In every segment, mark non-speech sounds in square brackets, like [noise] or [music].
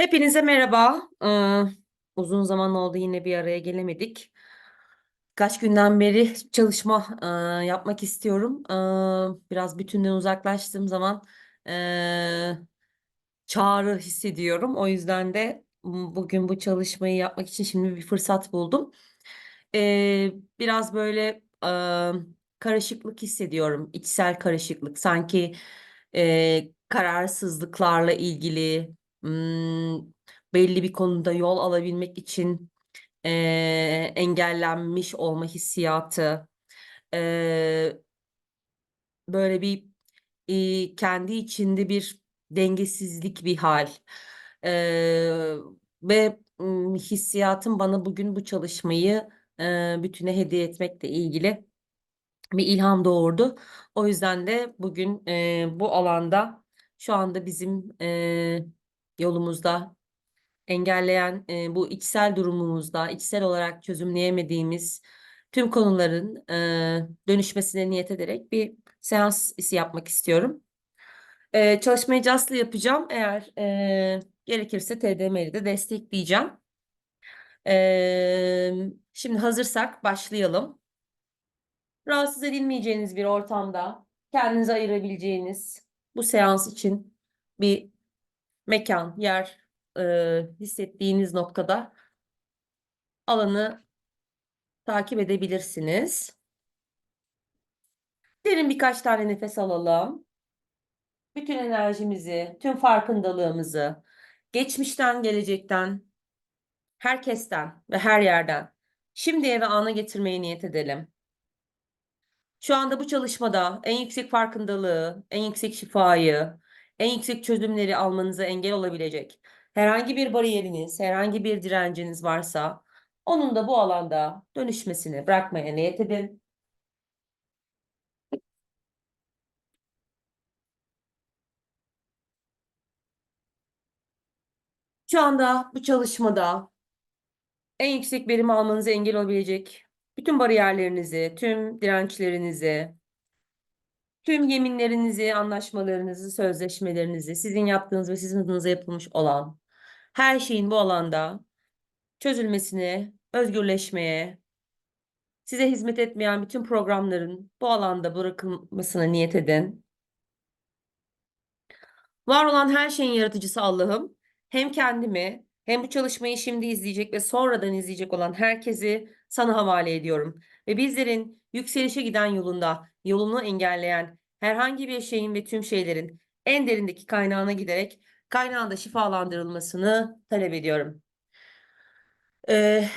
Hepinize merhaba. Ee, uzun zaman oldu yine bir araya gelemedik. Kaç günden beri çalışma e, yapmak istiyorum. Ee, biraz bütünden uzaklaştığım zaman e, çağrı hissediyorum. O yüzden de bugün bu çalışmayı yapmak için şimdi bir fırsat buldum. Ee, biraz böyle e, karışıklık hissediyorum. İçsel karışıklık. Sanki e, kararsızlıklarla ilgili hmm, belli bir konuda yol alabilmek için e, engellenmiş olma hissiyatı. E, böyle bir e, kendi içinde bir dengesizlik bir hal. E, ve mm, hissiyatım bana bugün bu çalışmayı e, bütüne hediye etmekle ilgili bir ilham doğurdu. O yüzden de bugün e, bu alanda şu anda bizim e, yolumuzda engelleyen e, bu içsel durumumuzda içsel olarak çözümleyemediğimiz tüm konuların e, dönüşmesine niyet ederek bir seans isi yapmak istiyorum. E, çalışmayı Just'la yapacağım. Eğer e, gerekirse TDM'li de destekleyeceğim. E, şimdi hazırsak başlayalım. Rahatsız edilmeyeceğiniz bir ortamda kendinize ayırabileceğiniz bu seans için bir mekan, yer e, hissettiğiniz noktada alanı takip edebilirsiniz. Derin birkaç tane nefes alalım. Bütün enerjimizi, tüm farkındalığımızı, geçmişten, gelecekten, herkesten ve her yerden şimdiye ve ana getirmeye niyet edelim. Şu anda bu çalışmada en yüksek farkındalığı, en yüksek şifayı, en yüksek çözümleri almanıza engel olabilecek herhangi bir bariyeriniz, herhangi bir direnciniz varsa onun da bu alanda dönüşmesini bırakmaya niyet edin. Şu anda bu çalışmada en yüksek verim almanıza engel olabilecek bütün bariyerlerinizi, tüm dirençlerinizi, tüm yeminlerinizi, anlaşmalarınızı, sözleşmelerinizi, sizin yaptığınız ve sizin adınıza yapılmış olan her şeyin bu alanda çözülmesine, özgürleşmeye, size hizmet etmeyen bütün programların bu alanda bırakılmasına niyet edin. Var olan her şeyin yaratıcısı Allah'ım, hem kendimi hem bu çalışmayı şimdi izleyecek ve sonradan izleyecek olan herkesi sana havale ediyorum. Ve bizlerin yükselişe giden yolunda yolunu engelleyen herhangi bir şeyin ve tüm şeylerin en derindeki kaynağına giderek kaynağında şifalandırılmasını talep ediyorum. Ee,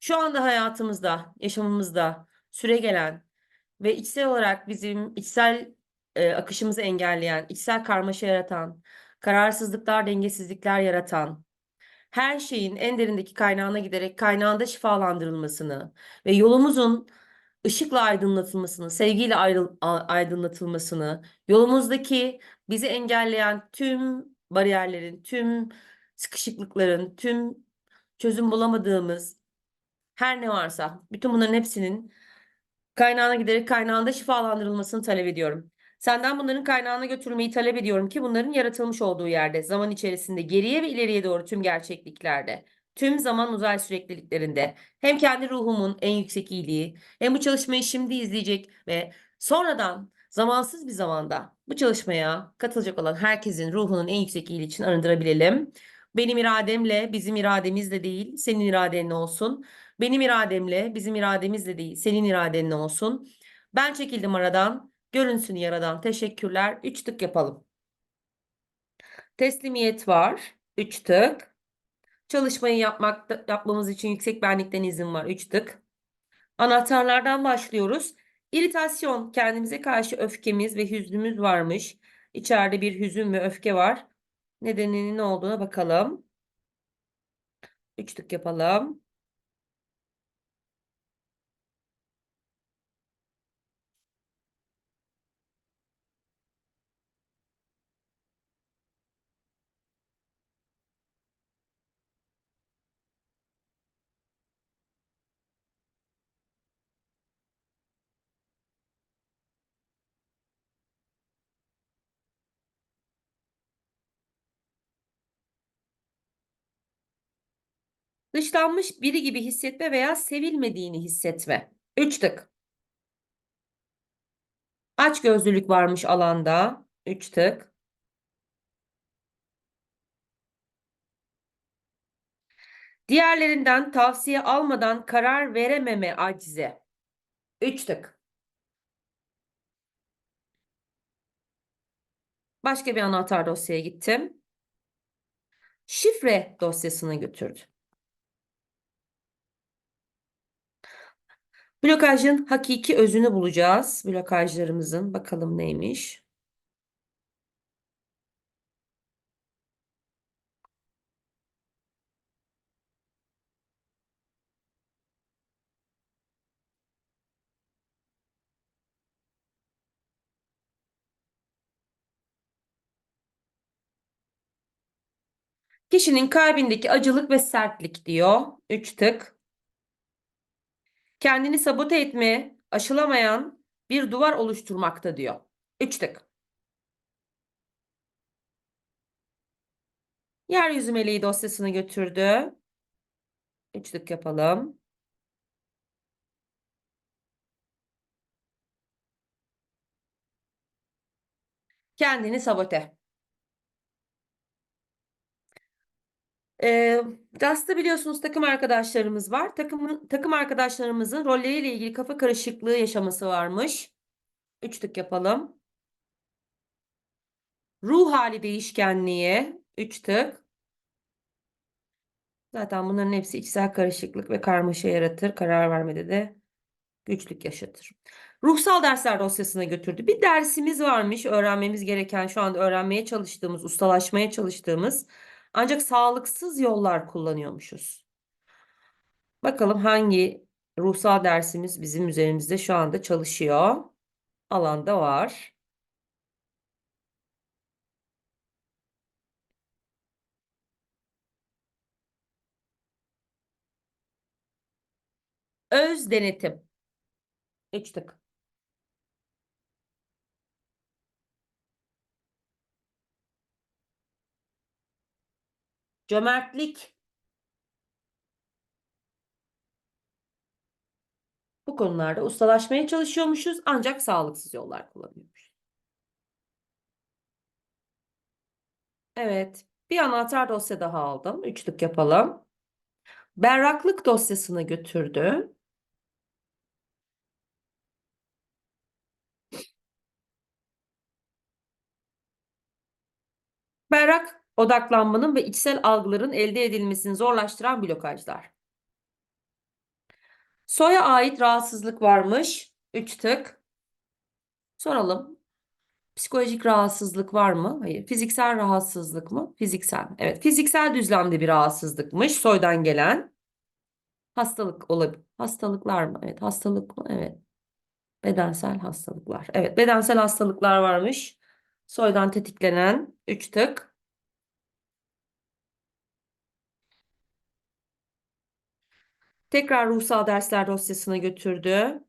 şu anda hayatımızda, yaşamımızda süre gelen ve içsel olarak bizim içsel e, akışımızı engelleyen, içsel karmaşa yaratan, kararsızlıklar, dengesizlikler yaratan, her şeyin en derindeki kaynağına giderek kaynağında şifalandırılmasını ve yolumuzun ışıkla aydınlatılmasını, sevgiyle aydınlatılmasını, yolumuzdaki bizi engelleyen tüm bariyerlerin, tüm sıkışıklıkların, tüm çözüm bulamadığımız her ne varsa bütün bunların hepsinin kaynağına giderek kaynağında şifalandırılmasını talep ediyorum. Senden bunların kaynağına götürülmeyi talep ediyorum ki bunların yaratılmış olduğu yerde, zaman içerisinde geriye ve ileriye doğru tüm gerçekliklerde, tüm zaman uzay sürekliliklerinde hem kendi ruhumun en yüksek iyiliği hem bu çalışmayı şimdi izleyecek ve sonradan zamansız bir zamanda bu çalışmaya katılacak olan herkesin ruhunun en yüksek iyiliği için arındırabilelim. Benim irademle, bizim irademizle değil, senin iradenle olsun. Benim irademle, bizim irademizle değil, senin iradenle olsun. Ben çekildim aradan. Görünsün yaradan. Teşekkürler. Üç tık yapalım. Teslimiyet var. Üç tık. Çalışmayı yapmak, yapmamız için yüksek benlikten izin var. Üç tık. Anahtarlardan başlıyoruz. İritasyon, kendimize karşı öfkemiz ve hüznümüz varmış. İçeride bir hüzün ve öfke var. Nedeninin ne olduğuna bakalım. Üç tık yapalım. Dışlanmış biri gibi hissetme veya sevilmediğini hissetme. Üç tık. Açgözlülük varmış alanda. Üç tık. Diğerlerinden tavsiye almadan karar verememe acizi. Üç tık. Başka bir anahtar dosyaya gittim. Şifre dosyasına götürdü. Blokajın hakiki özünü bulacağız. Blokajlarımızın bakalım neymiş. Kişinin kalbindeki acılık ve sertlik diyor. Üç tık. Kendini sabote etme, aşılamayan bir duvar oluşturmakta diyor. Üç tık. Yeryüzü meleği dosyasını götürdü. Üç tık yapalım. Kendini sabote. Ee, derste biliyorsunuz takım arkadaşlarımız var. Takımın, takım arkadaşlarımızın rolleriyle ilgili kafa karışıklığı yaşaması varmış. Üç tık yapalım. Ruh hali değişkenliği. Üç tık. Zaten bunların hepsi içsel karışıklık ve karmaşa yaratır. Karar vermede de güçlük yaşatır. Ruhsal dersler dosyasına götürdü. Bir dersimiz varmış öğrenmemiz gereken şu anda öğrenmeye çalıştığımız, ustalaşmaya çalıştığımız ancak sağlıksız yollar kullanıyormuşuz. Bakalım hangi ruhsal dersimiz bizim üzerimizde şu anda çalışıyor. Alanda var. Öz denetim. Üç tık. Cömertlik. Bu konularda ustalaşmaya çalışıyormuşuz ancak sağlıksız yollar kullanıyormuşuz. Evet. Bir anahtar dosya daha aldım. Üçlük yapalım. Berraklık dosyasına götürdü. Berrak odaklanmanın ve içsel algıların elde edilmesini zorlaştıran blokajlar. Soya ait rahatsızlık varmış. Üç tık. Soralım. Psikolojik rahatsızlık var mı? Hayır. Fiziksel rahatsızlık mı? Fiziksel. Evet. Fiziksel düzlemde bir rahatsızlıkmış. Soydan gelen. Hastalık olabilir. Hastalıklar mı? Evet. Hastalık mı? Evet. Bedensel hastalıklar. Evet. Bedensel hastalıklar varmış. Soydan tetiklenen. Üç tık. Tekrar ruhsal dersler dosyasına götürdü.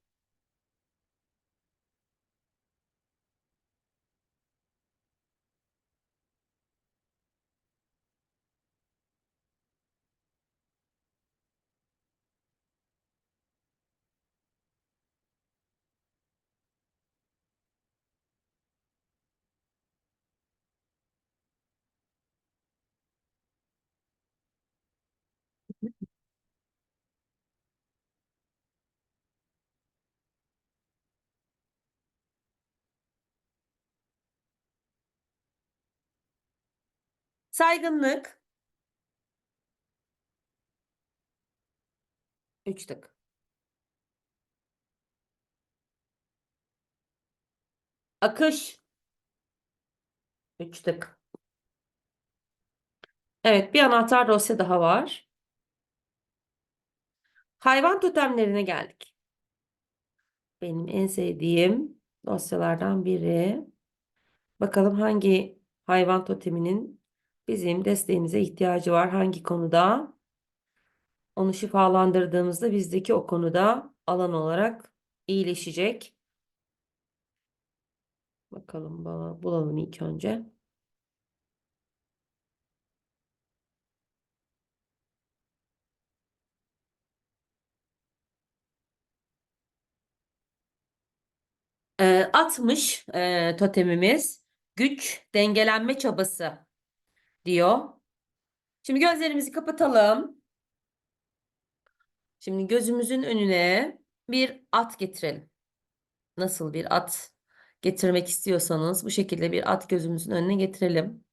Saygınlık. Üç tık. Akış. Üç tık. Evet, bir anahtar dosya daha var. Hayvan totemlerine geldik. Benim en sevdiğim dosyalardan biri. Bakalım hangi hayvan toteminin bizim desteğimize ihtiyacı var. Hangi konuda? Onu şifalandırdığımızda bizdeki o konuda alan olarak iyileşecek. Bakalım bulalım ilk önce. Ee, e, 60 e, totemimiz güç dengelenme çabası diyor. Şimdi gözlerimizi kapatalım. Şimdi gözümüzün önüne bir at getirelim. Nasıl bir at getirmek istiyorsanız bu şekilde bir at gözümüzün önüne getirelim.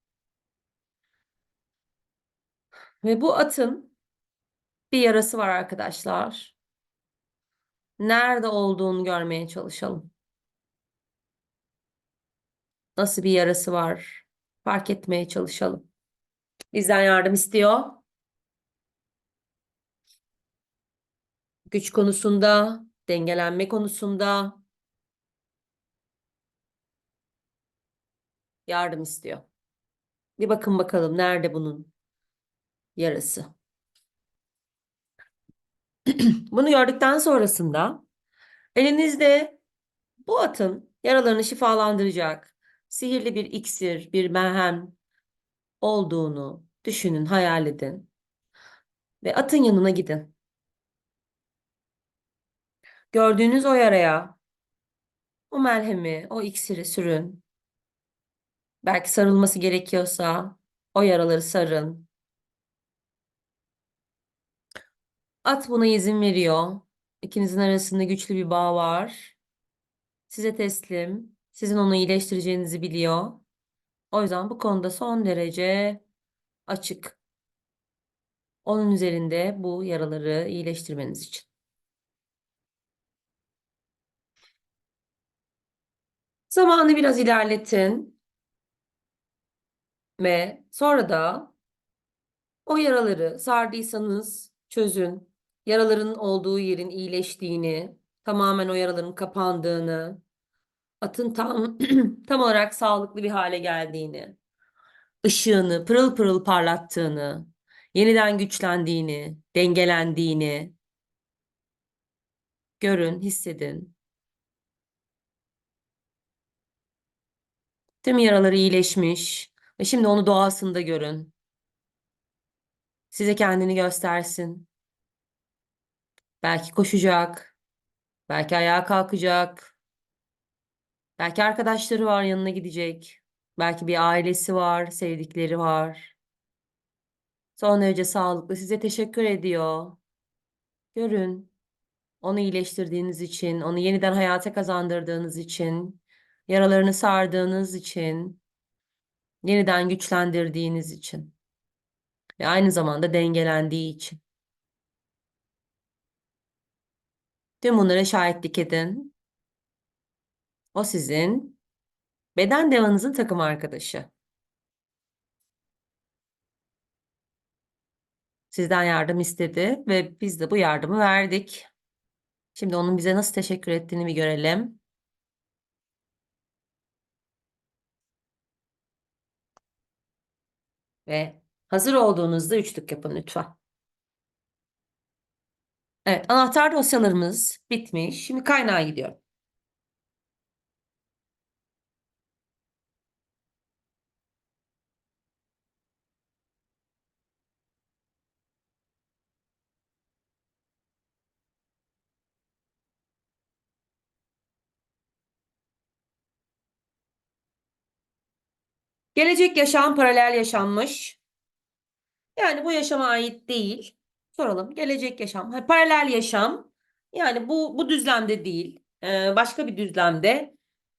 Ve bu atın bir yarası var arkadaşlar. Nerede olduğunu görmeye çalışalım. Nasıl bir yarası var? Fark etmeye çalışalım. Bizden yardım istiyor. Güç konusunda, dengelenme konusunda yardım istiyor. Bir bakın bakalım nerede bunun yarası. [clears throat] Bunu gördükten sonrasında elinizde bu atın yaralarını şifalandıracak sihirli bir iksir, bir merhem olduğunu düşünün, hayal edin. Ve atın yanına gidin. Gördüğünüz o yaraya o merhemi, o iksiri sürün. Belki sarılması gerekiyorsa o yaraları sarın. At buna izin veriyor. İkinizin arasında güçlü bir bağ var. Size teslim. Sizin onu iyileştireceğinizi biliyor. O yüzden bu konuda son derece açık. Onun üzerinde bu yaraları iyileştirmeniz için. Zamanı biraz ilerletin. Ve sonra da o yaraları sardıysanız çözün. Yaraların olduğu yerin iyileştiğini, tamamen o yaraların kapandığını, atın tam [clears throat] tam olarak sağlıklı bir hale geldiğini, ışığını pırıl pırıl parlattığını, yeniden güçlendiğini, dengelendiğini görün, hissedin. Tüm yaraları iyileşmiş ve şimdi onu doğasında görün. Size kendini göstersin. Belki koşacak, belki ayağa kalkacak, belki arkadaşları var yanına gidecek, belki bir ailesi var, sevdikleri var. Son derece sağlıklı, size teşekkür ediyor. Görün, onu iyileştirdiğiniz için, onu yeniden hayata kazandırdığınız için, yaralarını sardığınız için, yeniden güçlendirdiğiniz için ve aynı zamanda dengelendiği için. Tüm bunlara şahitlik edin. O sizin beden devanızın takım arkadaşı. Sizden yardım istedi ve biz de bu yardımı verdik. Şimdi onun bize nasıl teşekkür ettiğini bir görelim. Ve hazır olduğunuzda üçlük yapın lütfen. Evet, anahtar dosyalarımız bitmiş. Şimdi kaynağa gidiyorum. Gelecek yaşam paralel yaşanmış. Yani bu yaşama ait değil. Soralım. Gelecek yaşam. Paralel yaşam. Yani bu bu düzlemde değil. Ee, başka bir düzlemde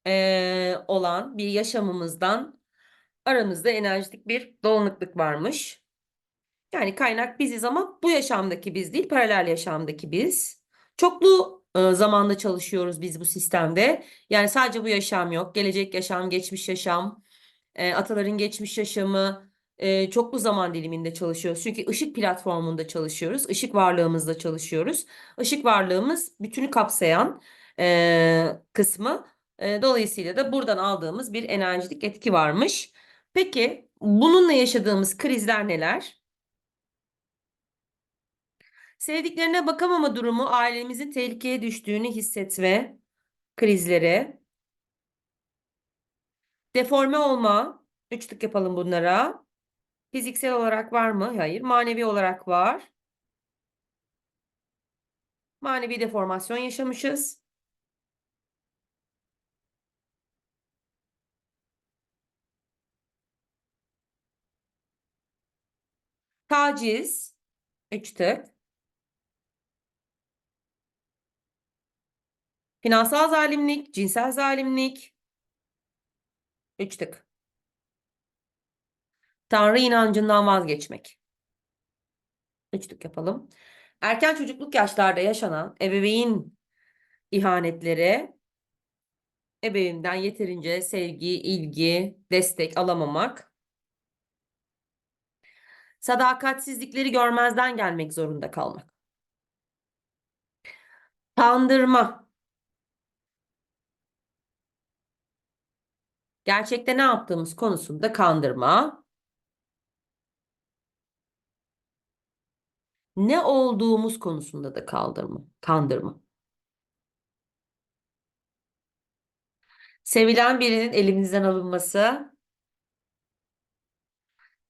ee, olan bir yaşamımızdan aramızda enerjitik bir dolanıklık varmış. Yani kaynak biziz ama bu yaşamdaki biz değil, paralel yaşamdaki biz. Çoklu e, zamanda çalışıyoruz biz bu sistemde. Yani sadece bu yaşam yok. Gelecek yaşam, geçmiş yaşam, e, ataların geçmiş yaşamı, e, çoklu zaman diliminde çalışıyoruz. Çünkü ışık platformunda çalışıyoruz. Işık varlığımızda çalışıyoruz. Işık varlığımız bütünü kapsayan e, kısmı. E, dolayısıyla da buradan aldığımız bir enerjilik etki varmış. Peki bununla yaşadığımız krizler neler? Sevdiklerine bakamama durumu ailemizin tehlikeye düştüğünü hissetme krizleri. Deforme olma. Üçlük yapalım bunlara. Fiziksel olarak var mı? Hayır. Manevi olarak var. Manevi deformasyon yaşamışız. Taciz. Üç tık. Finansal zalimlik, cinsel zalimlik, 3 tık. Tanrı inancından vazgeçmek. 3 tık yapalım. Erken çocukluk yaşlarda yaşanan ebeveyn ihanetleri, ebeveynden yeterince sevgi, ilgi, destek alamamak, sadakatsizlikleri görmezden gelmek zorunda kalmak. Kandırma. Gerçekte ne yaptığımız konusunda kandırma. Ne olduğumuz konusunda da kaldırma, kandırma. Sevilen birinin elimizden alınması,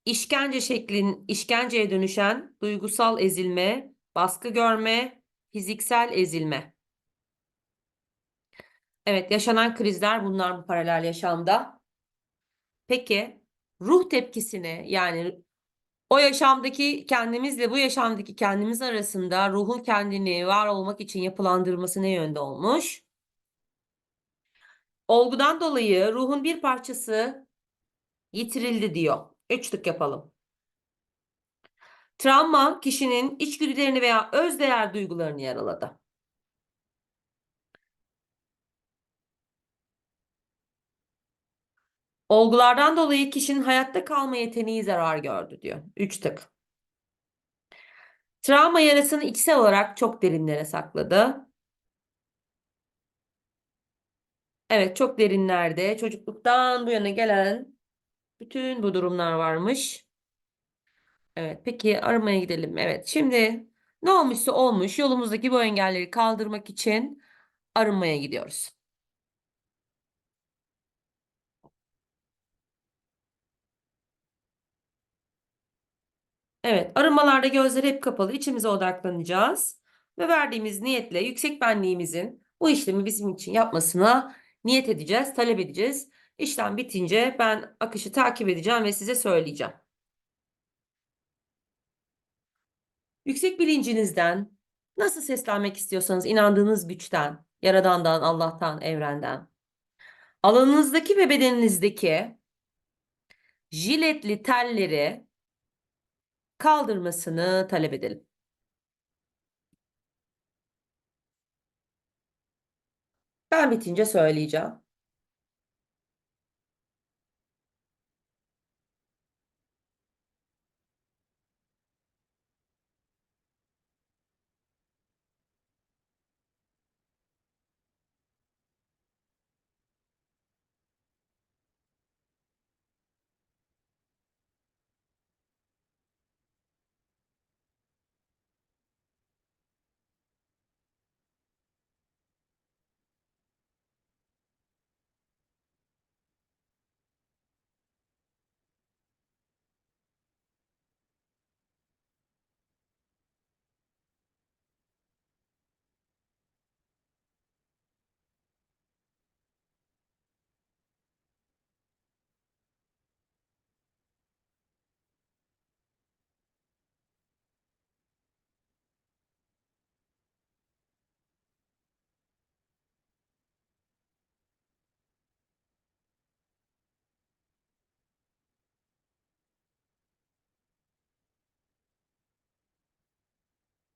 işkence şeklin işkenceye dönüşen duygusal ezilme, baskı görme, fiziksel ezilme. Evet, yaşanan krizler bunlar bu paralel yaşamda. Peki, ruh tepkisini yani o yaşamdaki kendimizle bu yaşamdaki kendimiz arasında ruhun kendini var olmak için yapılandırması ne yönde olmuş? Olgudan dolayı ruhun bir parçası yitirildi diyor. Üç tık yapalım. Travma kişinin içgüdülerini veya özdeğer duygularını yaraladı. Olgulardan dolayı kişinin hayatta kalma yeteneği zarar gördü diyor. Üç tık. Travma yarasını içsel olarak çok derinlere sakladı. Evet, çok derinlerde çocukluktan bu yana gelen bütün bu durumlar varmış. Evet, peki aramaya gidelim. Evet, şimdi ne olmuşsa olmuş yolumuzdaki bu engelleri kaldırmak için arınmaya gidiyoruz. Evet, arınmalarda gözler hep kapalı, içimize odaklanacağız ve verdiğimiz niyetle yüksek benliğimizin bu işlemi bizim için yapmasına niyet edeceğiz, talep edeceğiz. İşlem bitince ben akışı takip edeceğim ve size söyleyeceğim. Yüksek bilincinizden nasıl seslenmek istiyorsanız inandığınız güçten, Yaradan'dan, Allah'tan, evrenden, alanınızdaki ve bedeninizdeki jiletli telleri kaldırmasını talep edelim. Ben bitince söyleyeceğim.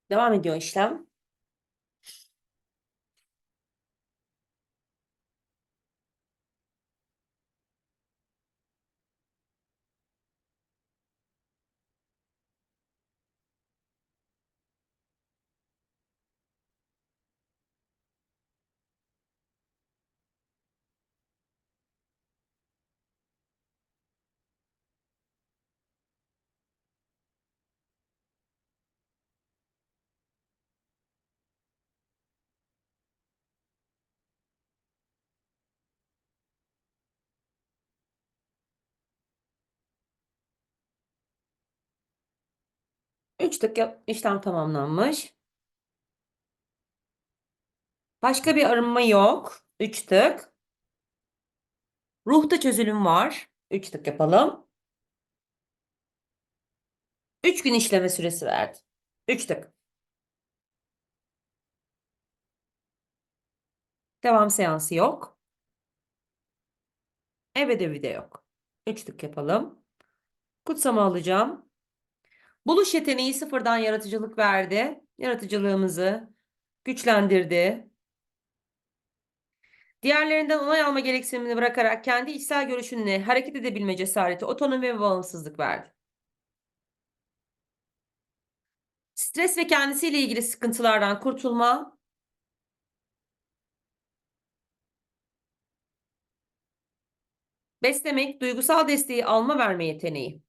Devam ediyor işlem. Üç dakika işlem tamamlanmış. Başka bir arınma yok. Üç tık. Ruhta çözülüm var. Üç tık yapalım. 3 gün işleme süresi verdi. 3 tık. Devam seansı yok. Ev ödevi de yok. 3 tık yapalım. Kutsama alacağım. Buluş yeteneği sıfırdan yaratıcılık verdi. Yaratıcılığımızı güçlendirdi. Diğerlerinden onay alma gereksinimini bırakarak kendi içsel görüşünle hareket edebilme cesareti, otonomi ve bağımsızlık verdi. Stres ve kendisiyle ilgili sıkıntılardan kurtulma, beslemek, duygusal desteği alma verme yeteneği.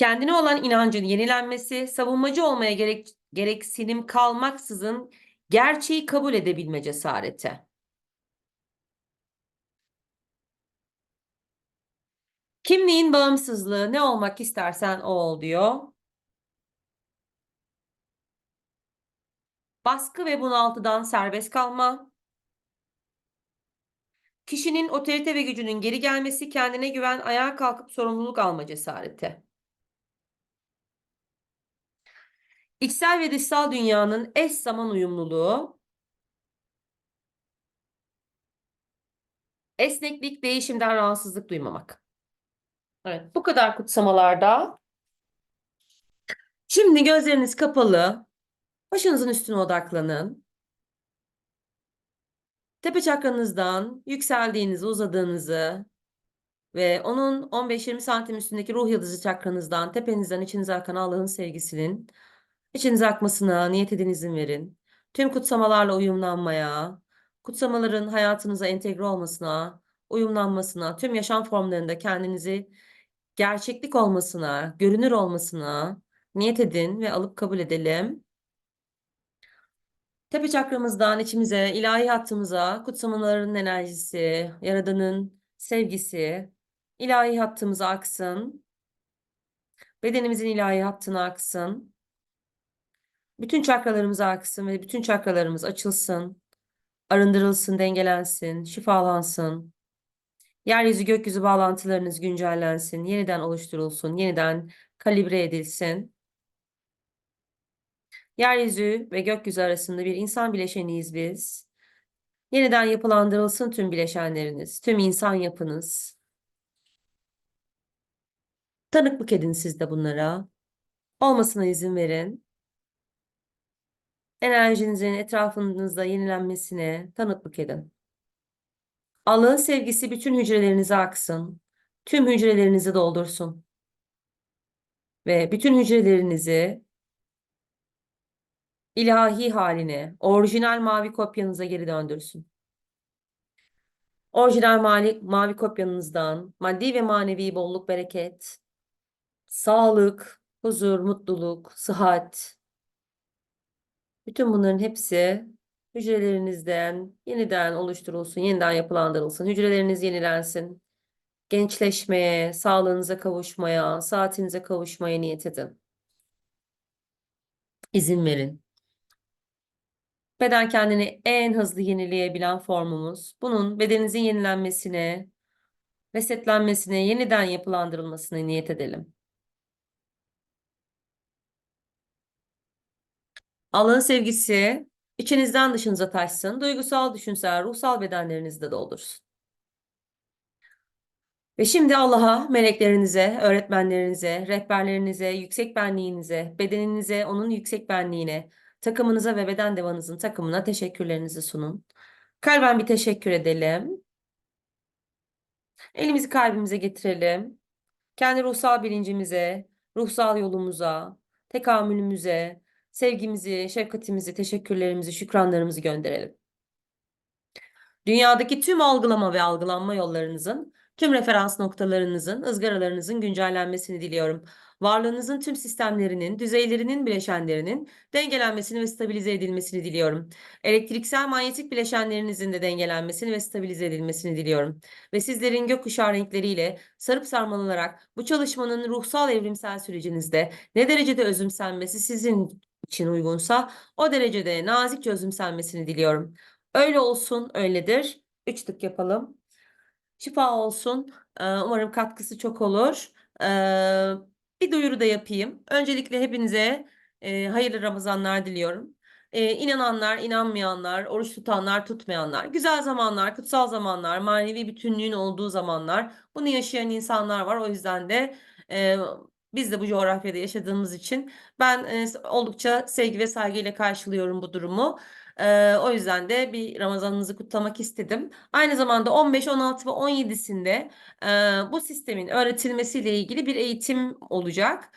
Kendine olan inancın yenilenmesi, savunmacı olmaya gerek, gereksinim kalmaksızın gerçeği kabul edebilme cesareti. Kimliğin bağımsızlığı ne olmak istersen o ol diyor. Baskı ve bunaltıdan serbest kalma. Kişinin otorite ve gücünün geri gelmesi, kendine güven, ayağa kalkıp sorumluluk alma cesareti. İçsel ve dışsal dünyanın eş zaman uyumluluğu. Esneklik, değişimden rahatsızlık duymamak. Evet, bu kadar kutsamalarda. Şimdi gözleriniz kapalı. Başınızın üstüne odaklanın. Tepe çakranızdan yükseldiğinizi, uzadığınızı ve onun 15-20 santim üstündeki ruh yıldızı çakranızdan, tepenizden içinize akan Allah'ın sevgisinin içinize akmasına niyet edin izin verin. Tüm kutsamalarla uyumlanmaya, kutsamaların hayatınıza entegre olmasına, uyumlanmasına, tüm yaşam formlarında kendinizi gerçeklik olmasına, görünür olmasına niyet edin ve alıp kabul edelim. Tepe çakramızdan içimize, ilahi hattımıza, kutsamaların enerjisi, Yaradan'ın sevgisi, ilahi hattımıza aksın. Bedenimizin ilahi hattına aksın. Bütün çakralarımıza aksın ve bütün çakralarımız açılsın. Arındırılsın, dengelensin, şifalansın. Yeryüzü gökyüzü bağlantılarınız güncellensin, yeniden oluşturulsun, yeniden kalibre edilsin. Yeryüzü ve gökyüzü arasında bir insan bileşeniyiz biz. Yeniden yapılandırılsın tüm bileşenleriniz, tüm insan yapınız. Tanıklık edin siz de bunlara. Olmasına izin verin. Enerjinizin etrafınızda yenilenmesine tanıklık edin. Allah'ın sevgisi bütün hücrelerinize aksın. Tüm hücrelerinizi doldursun. Ve bütün hücrelerinizi ilahi haline, orijinal mavi kopyanıza geri döndürsün. Orijinal mavi, mavi kopyanızdan maddi ve manevi bolluk, bereket, sağlık, huzur, mutluluk, sıhhat, bütün bunların hepsi hücrelerinizden yeniden oluşturulsun, yeniden yapılandırılsın. Hücreleriniz yenilensin. Gençleşmeye, sağlığınıza kavuşmaya, saatinize kavuşmaya niyet edin. İzin verin. Beden kendini en hızlı yenileyebilen formumuz. Bunun bedeninizin yenilenmesine, resetlenmesine, yeniden yapılandırılmasına niyet edelim. Allah'ın sevgisi içinizden dışınıza taşsın. Duygusal, düşünsel, ruhsal bedenlerinizde doldursun. Ve şimdi Allah'a, meleklerinize, öğretmenlerinize, rehberlerinize, yüksek benliğinize, bedeninize, onun yüksek benliğine, takımınıza ve beden devanızın takımına teşekkürlerinizi sunun. Kalben bir teşekkür edelim. Elimizi kalbimize getirelim. Kendi ruhsal bilincimize, ruhsal yolumuza, tekamülümüze, sevgimizi, şefkatimizi, teşekkürlerimizi, şükranlarımızı gönderelim. Dünyadaki tüm algılama ve algılanma yollarınızın, tüm referans noktalarınızın, ızgaralarınızın güncellenmesini diliyorum. Varlığınızın tüm sistemlerinin, düzeylerinin, bileşenlerinin dengelenmesini ve stabilize edilmesini diliyorum. Elektriksel manyetik bileşenlerinizin de dengelenmesini ve stabilize edilmesini diliyorum. Ve sizlerin gökkuşağı renkleriyle sarıp sarmalanarak bu çalışmanın ruhsal evrimsel sürecinizde ne derecede özümsenmesi sizin için uygunsa o derecede nazik çözümselmesini diliyorum. Öyle olsun, öyledir. Üç tık yapalım. Şifa olsun. Umarım katkısı çok olur. Eee, bir duyuru da yapayım. Öncelikle hepinize eee, hayırlı Ramazanlar diliyorum. Eee, inananlar, inanmayanlar, oruç tutanlar, tutmayanlar, güzel zamanlar, kutsal zamanlar, manevi bütünlüğün olduğu zamanlar. Bunu yaşayan insanlar var. O yüzden de eee, biz de bu coğrafyada yaşadığımız için ben eee, oldukça sevgi ve saygıyla karşılıyorum bu durumu. Eee, o yüzden de bir Ramazanınızı kutlamak istedim. Aynı zamanda 15, 16 ve 17'sinde eee, bu sistemin öğretilmesiyle ilgili bir eğitim olacak.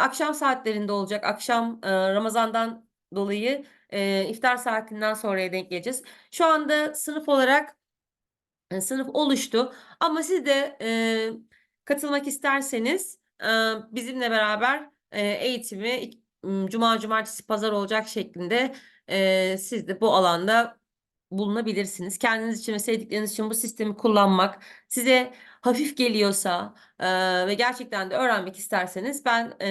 Akşam saatlerinde olacak. Akşam Ramazan'dan dolayı iftar saatinden sonraya denk geleceğiz. Şu anda sınıf olarak e, sınıf oluştu ama siz de katılmak isterseniz bizimle beraber eğitimi Cuma, Cumartesi, Pazar olacak şeklinde siz de bu alanda bulunabilirsiniz. Kendiniz için ve sevdikleriniz için bu sistemi kullanmak size hafif geliyorsa ve gerçekten de öğrenmek isterseniz ben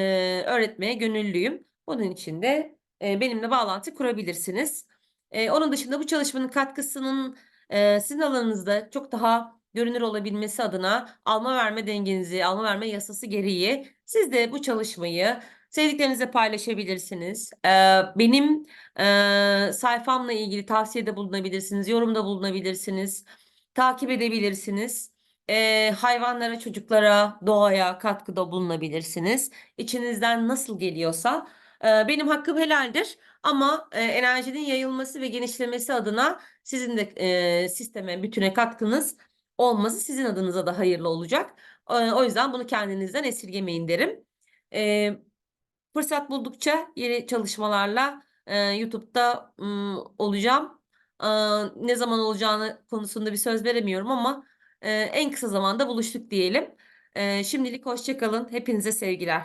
öğretmeye gönüllüyüm. Bunun için de benimle bağlantı kurabilirsiniz. Onun dışında bu çalışmanın katkısının eee, sizin alanınızda çok daha görünür olabilmesi adına alma verme dengenizi, alma verme yasası gereği siz de bu çalışmayı sevdiklerinizle paylaşabilirsiniz. Eee, benim eee, sayfamla ilgili tavsiyede bulunabilirsiniz, yorumda bulunabilirsiniz, takip edebilirsiniz. Eee, hayvanlara, çocuklara, doğaya katkıda bulunabilirsiniz. İçinizden nasıl geliyorsa eee, benim hakkım helaldir. Ama eee, enerjinin yayılması ve genişlemesi adına sizin de eee, sisteme, bütüne katkınız olması sizin adınıza da hayırlı olacak. Eee, o yüzden bunu kendinizden esirgemeyin derim. Eee, fırsat buldukça yeni çalışmalarla eee, YouTube'da ım, olacağım. Aa, ne zaman olacağını konusunda bir söz veremiyorum ama eee, en kısa zamanda buluştuk diyelim. Şimdilik hoşça kalın. Hepinize sevgiler.